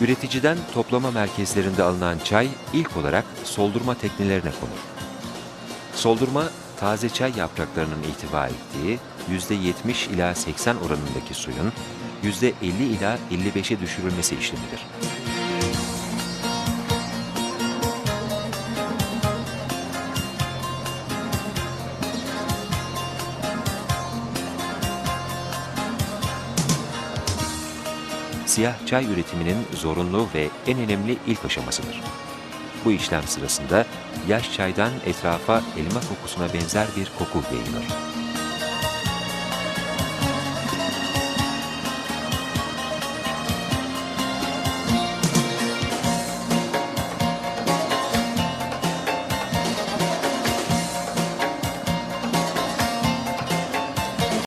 Üreticiden toplama merkezlerinde alınan çay ilk olarak soldurma teknelerine konur. Soldurma, taze çay yapraklarının ihtiva ettiği %70 ila 80 oranındaki suyun %50 ila 55'e düşürülmesi işlemidir. Siyah çay üretiminin zorunlu ve en önemli ilk aşamasıdır. Bu işlem sırasında yaş çaydan etrafa elma kokusuna benzer bir koku yayılır.